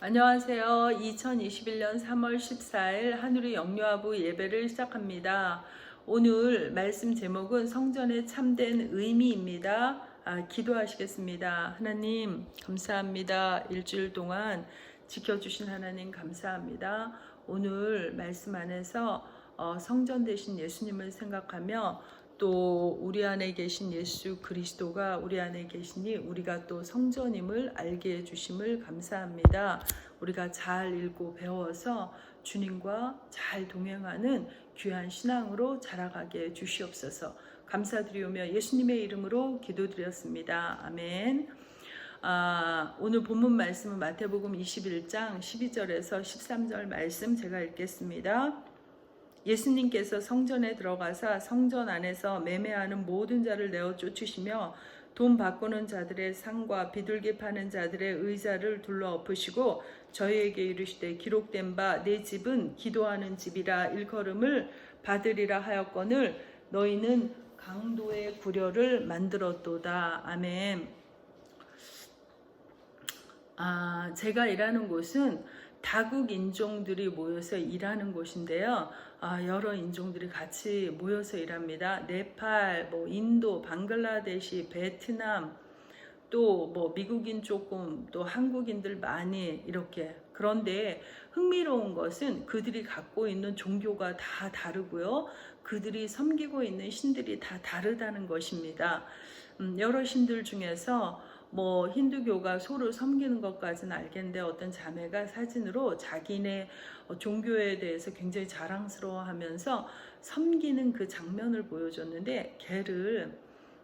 안녕하세요. 2021년 3월 14일 하늘의 영유아부 예배를 시작합니다. 오늘 말씀 제목은 성전의 참된 의미입니다. 아, 기도하시겠습니다. 하나님, 감사합니다. 일주일 동안 지켜주신 하나님 감사합니다. 오늘 말씀 안에서 어, 성전 대신 예수님을 생각하며 또 우리 안에 계신 예수 그리스도가 우리 안에 계시니 우리가 또 성전임을 알게 해주심을 감사합니다. 우리가 잘 읽고 배워서 주님과 잘 동행하는 귀한 신앙으로 자라가게 해 주시옵소서. 감사드리오며 예수님의 이름으로 기도드렸습니다. 아멘. 아, 오늘 본문 말씀은 마태복음 21장 12절에서 13절 말씀 제가 읽겠습니다. 예수님께서 성전에 들어가사 성전 안에서 매매하는 모든 자를 내어 쫓으시며 돈 바꾸는 자들의 상과 비둘기 파는 자들의 의자를 둘러 엎으시고 저희에게 이르시되 기록된 바 내 집은 기도하는 집이라 일컬음을 받으리라 하였거늘 너희는 강도의 구려를 만들었도다 아멘. 아 제가 일하는 곳은 다국 인종들이 모여서 일하는 곳인데요. 아, 여러 인종들이 같이 모여서 일합니다. 네팔, 뭐 인도, 방글라데시, 베트남, 또 뭐 미국인 조금, 또 한국인들 많이 이렇게. 그런데 흥미로운 것은 그들이 갖고 있는 종교가 다 다르고요. 그들이 섬기고 있는 신들이 다 다르다는 것입니다. 음, 여러 신들 중에서 뭐 힌두교가 소를 섬기는 것까지는 알겠는데 어떤 자매가 사진으로 자기네 어, 종교에 대해서 굉장히 자랑스러워하면서 섬기는 그 장면을 보여줬는데 개를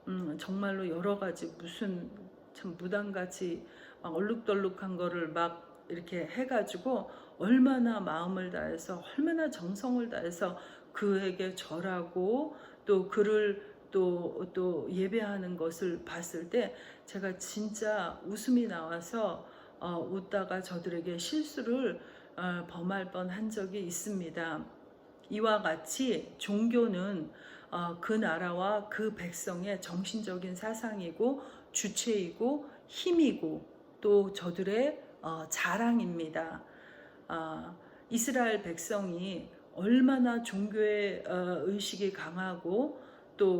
음, 정말로 여러 가지 무슨 참 무당같이 막 얼룩덜룩한 거를 막 이렇게 해가지고 얼마나 마음을 다해서 얼마나 정성을 다해서 그에게 절하고 또 그를 또, 또 예배하는 것을 봤을 때 제가 진짜 웃음이 나와서 어, 웃다가 저들에게 실수를 어, 범할 뻔한 적이 있습니다. 이와 같이 종교는 어, 그 나라와 그 백성의 정신적인 사상이고 주체이고 힘이고 또 저들의 어, 자랑입니다. 아, 이스라엘 백성이 얼마나 종교의 어, 의식이 강하고 또,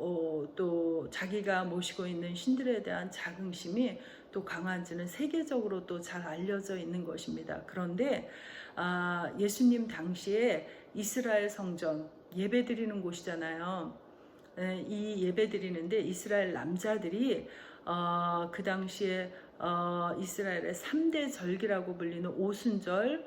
어, 또 자기가 모시고 있는 신들에 대한 자긍심이 또 강한지는 세계적으로 또 잘 알려져 있는 것입니다. 그런데 아, 예수님 당시에 이스라엘 성전 예배 드리는 곳이잖아요. 에, 이 예배 드리는데 이스라엘 남자들이 어, 그 당시에 어, 이스라엘의 3대 절기라고 불리는 오순절,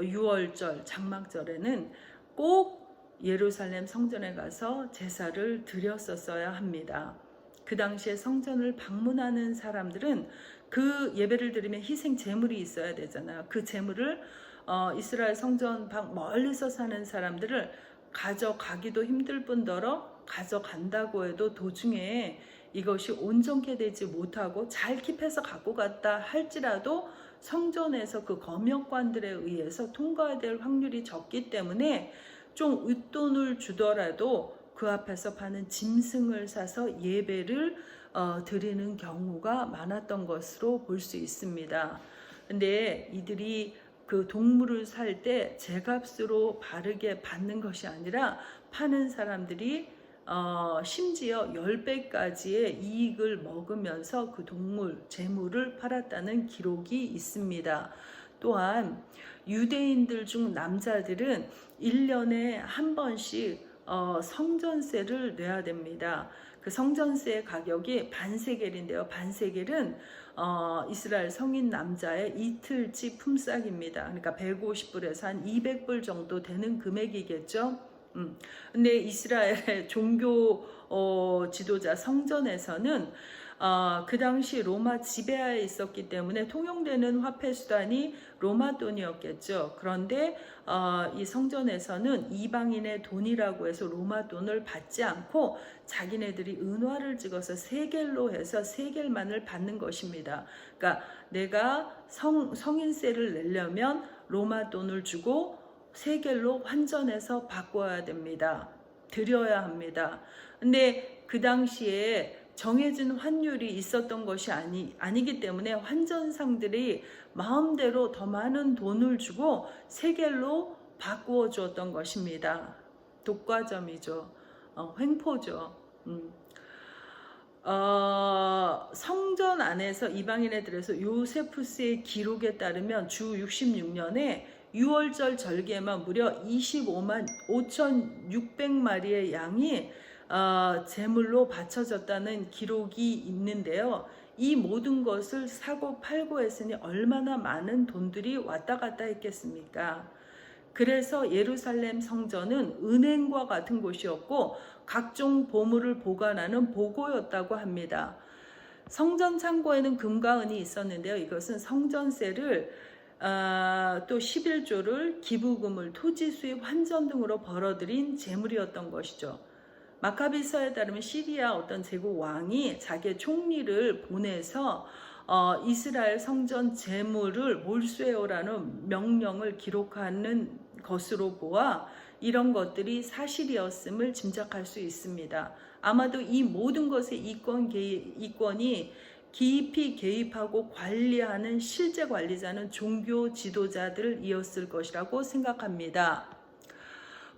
유월절, 장막절에는 꼭 예루살렘 성전에 가서 제사를 드렸었어야 합니다. 그 당시에 성전을 방문하는 사람들은 그 예배를 드리면 희생 제물이 있어야 되잖아요. 그 제물을 어, 이스라엘 성전 밖 멀리서 사는 사람들을 가져가기도 힘들 뿐더러 가져간다고 해도 도중에 이것이 온전케 되지 못하고 잘 킵해서 갖고 갔다 할지라도 성전에서 그 검역관들에 의해서 통과해야 될 확률이 적기 때문에 좀 윗돈을 주더라도 그 앞에서 파는 짐승을 사서 예배를 어, 드리는 경우가 많았던 것으로 볼 수 있습니다. 근데 이들이 그 동물을 살 때 제값으로 바르게 받는 것이 아니라 파는 사람들이 어, 심지어 10배까지의 이익을 먹으면서 그 동물, 재물을 팔았다는 기록이 있습니다. 또한 유대인들 중 남자들은 1년에 한 번씩 어, 성전세를 내야 됩니다. 그 성전세 가격이 반세겔인데요. 반세겔은 어, 이스라엘 성인 남자의 이틀치 품삯입니다. 그러니까 150불에서 한 200불 정도 되는 금액이겠죠. 음. 근데 이스라엘 종교 어, 지도자 성전에서는 어, 그 당시 로마 지배하에 있었기 때문에 통용되는 화폐 수단이 로마 돈이었겠죠. 그런데 어, 이 성전에서는 이방인의 돈이라고 해서 로마 돈을 받지 않고 자기네들이 은화를 찍어서 세겔로 해서 세겔만을 받는 것입니다. 그러니까 내가 성, 성인세를 내려면 로마 돈을 주고 세겔로 환전해서 바꿔야 됩니다. 드려야 합니다. 근데 그 당시에 정해진 환율이 있었던 것이 아니, 아니기 때문에 환전상들이 마음대로 더 많은 돈을 주고 세겔로 바꾸어 주었던 것입니다. 독과점이죠. 어, 횡포죠. 음. 어, 성전 안에서 이방인에 들에서 요세푸스의 기록에 따르면 주 66년에 6월절 절기에만 무려 25만 5,600마리의 양이 어, 제물로 바쳐졌다는 기록이 있는데요. 이 모든 것을 사고 팔고 했으니 얼마나 많은 돈들이 왔다 갔다 했겠습니까? 그래서 예루살렘 성전은 은행과 같은 곳이었고 각종 보물을 보관하는 보고였다고 합니다. 성전 창고에는 금과 은이 있었는데요. 이것은 성전세를 아, 또 11조를 기부금을 토지 수입 환전 등으로 벌어들인 재물이었던 것이죠. 마카비서에 따르면 시리아 어떤 제국 왕이 자기의 총리를 보내서 어, 이스라엘 성전 재물을 몰수해오라는 명령을 기록하는 것으로 보아 이런 것들이 사실이었음을 짐작할 수 있습니다. 아마도 이 모든 것의 이권 개입, 이권이 깊이 개입하고 관리하는 실제 관리자는 종교 지도자들이었을 것이라고 생각합니다.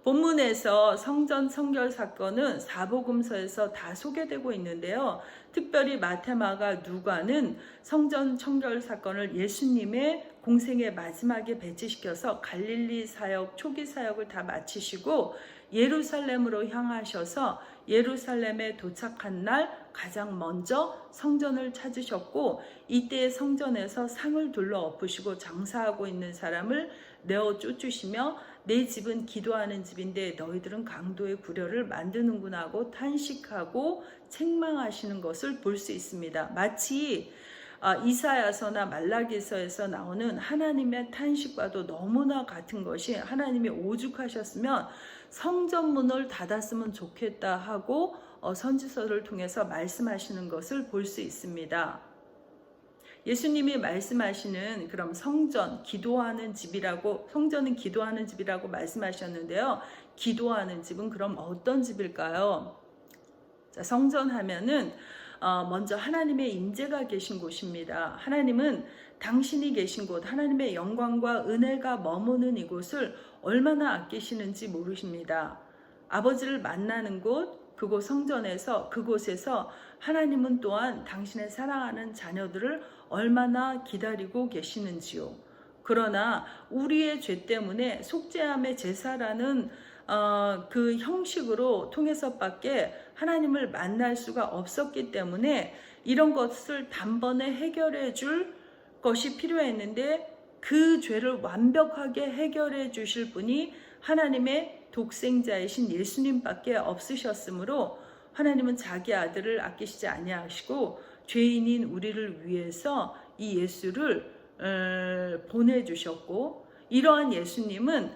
본문에서 성전 성결 사건은 사복음서에서 다 소개되고 있는데요. 특별히 마테마가 누가는 성전 청결 사건을 예수님의 공생의 마지막에 배치시켜서 갈릴리 사역, 초기 사역을 다 마치시고 예루살렘으로 향하셔서 예루살렘에 도착한 날 가장 먼저 성전을 찾으셨고 이때 성전에서 상을 둘러 엎으시고 장사하고 있는 사람을 내어 쫓으시며 내 집은 기도하는 집인데 너희들은 강도의 구려를 만드는구나 하고 탄식하고 책망하시는 것을 볼 수 있습니다. 마치 아, 이사야서나 말라기서에서 나오는 하나님의 탄식과도 너무나 같은 것이 하나님이 오죽하셨으면 성전문을 닫았으면 좋겠다 하고 어, 선지서를 통해서 말씀하시는 것을 볼 수 있습니다. 예수님이 말씀하시는 그럼 성전, 기도하는 집이라고, 성전은 기도하는 집이라고 말씀하셨는데요. 기도하는 집은 그럼 어떤 집일까요? 자, 성전 하면은 어, 먼저 하나님의 임재가 계신 곳입니다. 하나님은 당신이 계신 곳, 하나님의 영광과 은혜가 머무는 이곳을 얼마나 아끼시는지 모르십니다. 아버지를 만나는 곳, 그곳 성전에서 그곳에서 하나님은 또한 당신의 사랑하는 자녀들을 얼마나 기다리고 계시는지요. 그러나 우리의 죄 때문에 속죄함의 제사라는 어, 그 형식으로 통해서밖에 하나님을 만날 수가 없었기 때문에 이런 것을 단번에 해결해 줄 것이 필요했는데 그 죄를 완벽하게 해결해 주실 분이 하나님의 독생자이신 예수님밖에 없으셨으므로 하나님은 자기 아들을 아끼시지 아니하시고 죄인인 우리를 위해서 이 예수를 어, 보내주셨고 이러한 예수님은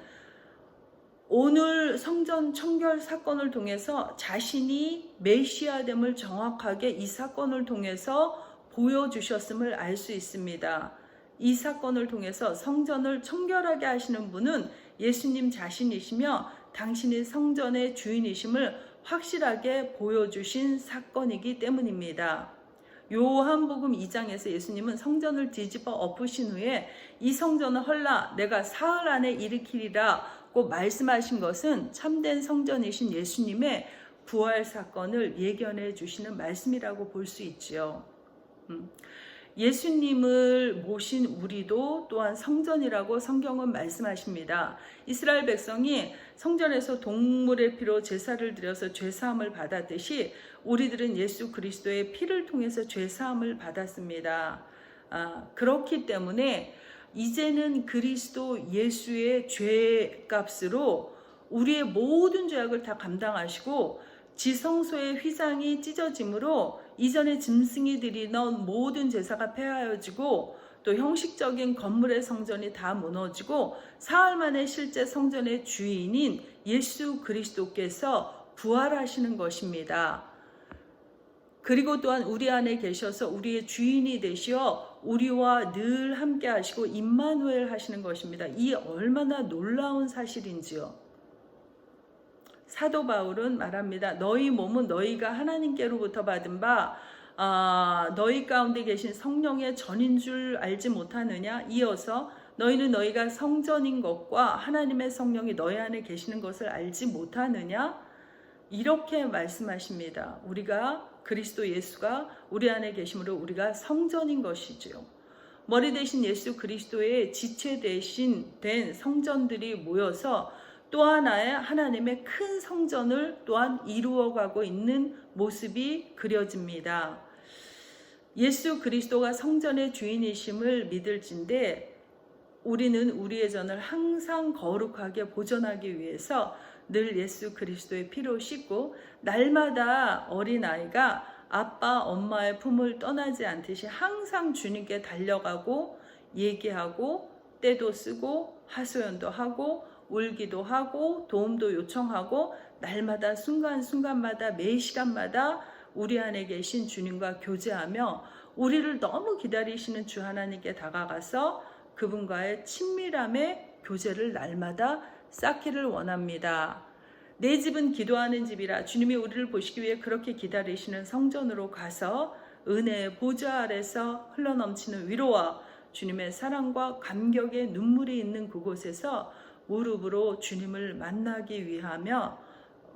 오늘 성전 청결 사건을 통해서 자신이 메시아됨을 정확하게 이 사건을 통해서 보여주셨음을 알 수 있습니다. 이 사건을 통해서 성전을 청결하게 하시는 분은 예수님 자신이시며 당신이 성전의 주인이심을 확실하게 보여주신 사건이기 때문입니다. 요한복음 2장에서 예수님은 성전을 뒤집어 엎으신 후에 이 성전을 헐라 내가 사흘 안에 일으키리라고 말씀하신 것은 참된 성전이신 예수님의 부활 사건을 예견해 주시는 말씀이라고 볼 수 있지요. 음. 예수님을 모신 우리도 또한 성전이라고 성경은 말씀하십니다. 이스라엘 백성이 성전에서 동물의 피로 제사를 드려서 죄사함을 받았듯이 우리들은 예수 그리스도의 피를 통해서 죄사함을 받았습니다. 아, 그렇기 때문에 이제는 그리스도 예수의 죄 값으로 우리의 모든 죄악을 다 감당하시고 지성소의 휘장이 찢어짐으로 이전에 짐승이 드리던 모든 제사가 폐하여지고 또 형식적인 건물의 성전이 다 무너지고 사흘 만에 실제 성전의 주인인 예수 그리스도께서 부활하시는 것입니다. 그리고 또한 우리 안에 계셔서 우리의 주인이 되시어 우리와 늘 함께 하시고 임마누엘 하시는 것입니다. 이 얼마나 놀라운 사실인지요. 사도 바울은 말합니다. 너희 몸은 너희가 하나님께로부터 받은 바 아, 너희 가운데 계신 성령의 전인 줄 알지 못하느냐? 이어서 너희는 너희가 성전인 것과 하나님의 성령이 너희 안에 계시는 것을 알지 못하느냐? 이렇게 말씀하십니다. 우리가 그리스도 예수가 우리 안에 계심으로 우리가 성전인 것이지요. 머리 대신 예수 그리스도의 지체 대신 된 성전들이 모여서 또 하나의 하나님의 큰 성전을 또한 이루어가고 있는 모습이 그려집니다. 예수 그리스도가 성전의 주인이심을 믿을진데 우리는 우리의 전을 항상 거룩하게 보존하기 위해서 늘 예수 그리스도의 피로 씻고 날마다 어린아이가 아빠, 엄마의 품을 떠나지 않듯이 항상 주님께 달려가고 얘기하고 때도 쓰고 하소연도 하고 울기도 하고 도움도 요청하고 날마다 순간순간마다 매 시간마다 우리 안에 계신 주님과 교제하며 우리를 너무 기다리시는 주 하나님께 다가가서 그분과의 친밀함의 교제를 날마다 쌓기를 원합니다. 내 집은 기도하는 집이라 주님이 우리를 보시기 위해 그렇게 기다리시는 성전으로 가서 은혜의 보좌 아래서 흘러넘치는 위로와 주님의 사랑과 감격의 눈물이 있는 그곳에서 무릎으로 주님을 만나기 위하며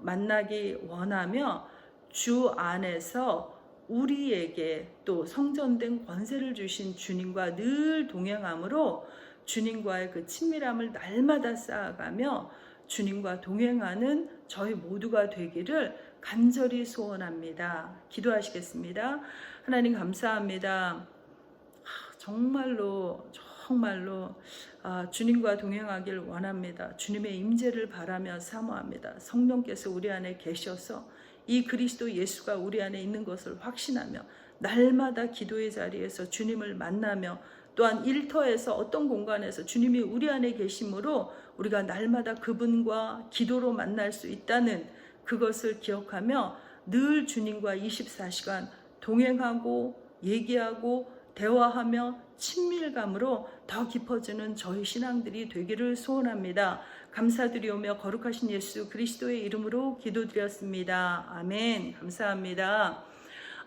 만나기 원하며 주 안에서 우리에게 또 성전된 권세를 주신 주님과 늘 동행함으로 주님과의 그 친밀함을 날마다 쌓아가며 주님과 동행하는 저희 모두가 되기를 간절히 소원합니다. 기도하시겠습니다. 하나님 감사합니다. 정말로 정말로 아, 주님과 동행하길 원합니다. 주님의 임재를 바라며 사모합니다. 성령께서 우리 안에 계셔서 이 그리스도 예수가 우리 안에 있는 것을 확신하며 날마다 기도의 자리에서 주님을 만나며 또한 일터에서 어떤 공간에서 주님이 우리 안에 계심으로 우리가 날마다 그분과 기도로 만날 수 있다는 그것을 기억하며 늘 주님과 24시간 동행하고 얘기하고 대화하며 친밀감으로 더 깊어지는 저희 신앙들이 되기를 소원합니다. 감사드리오며 거룩하신 예수 그리스도의 이름으로 기도드렸습니다. 아멘. 감사합니다.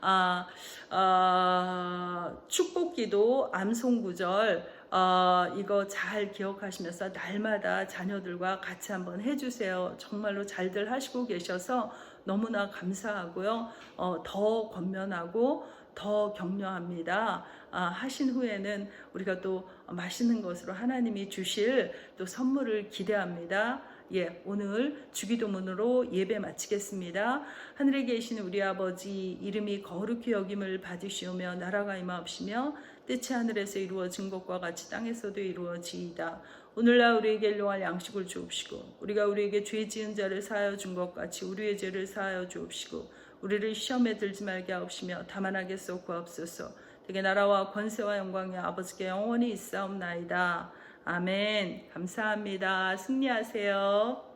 아, 아, 축복기도 암송구절 어, 이거 잘 기억하시면서 날마다 자녀들과 같이 한번 해주세요. 정말로 잘들 하시고 계셔서 너무나 감사하고요. 어, 더 권면하고 더 격려합니다. 아, 하신 후에는 우리가 또 맛있는 것으로 하나님이 주실 또 선물을 기대합니다. 예, 오늘 주기도문으로 예배 마치겠습니다. 하늘에 계신 우리 아버지 이름이 거룩히 여김을 받으시오며 나라가 임하옵시며 뜻이 하늘에서 이루어진 것과 같이 땅에서도 이루어지이다. 오늘날 우리에게 일용할 양식을 주옵시고 우리가 우리에게 죄 지은 자를 사하여 준 것 같이 우리의 죄를 사하여 주옵시고 우리를 시험에 들지 말게 하옵시며 다만하게 쏘고옵소서 되게 나라와 권세와 영광이 아버지께 영원히 있사옵나이다. 아멘. 감사합니다. 승리하세요.